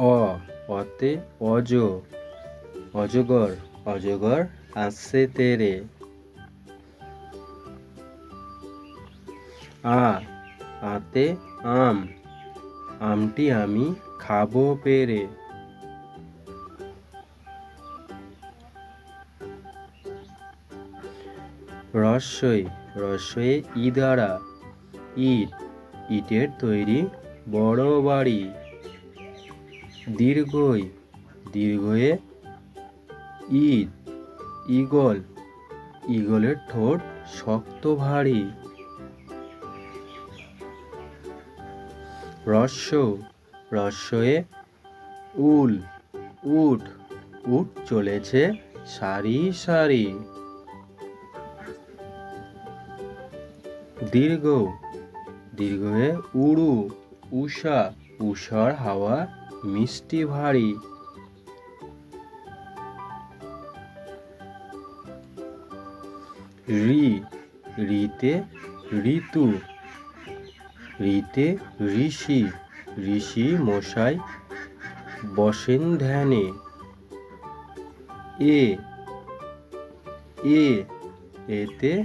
অ অতে অজ। অজগর অজগর আসছে তেরে। আ, আতে আম। আমটি আমি খাব পেরে। রসই রস্যই ইদারা। ইট, ইটের তৈরি বড় বাড়ি। দীর্ঘই, দীর্ঘয়ে ঈদ, ঈগল, ঈগলের ঠোঁট শক্ত ভারী। রস্য, রস্যয়ে উল, উট উট চলেছে সারি সারি। দীর্ঘ, দীর্ঘয়ে উড়ু, উষা উষার হাওয়া, মিষ্টি ভারী। রি, রিতে ঋতু। ঋতে ঋষি ঋষি মশাই বসেন ধ্যানে। এ এ, এতে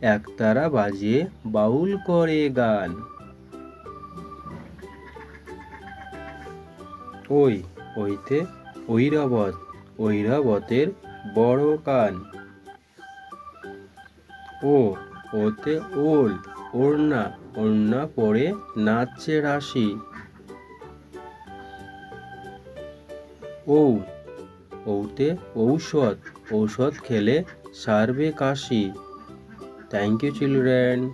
একতারা বাজিয়ে বাউল করে গান। ওই, ওইতে ঐরাবত ঐরাবতের বড় কান। ও, ওতে ওল, ওড়না ওড়না পরে নাচছে রাশি। ও ওতে ঔষধ ঔষধ খেলে সারবে কাশি। Thank you children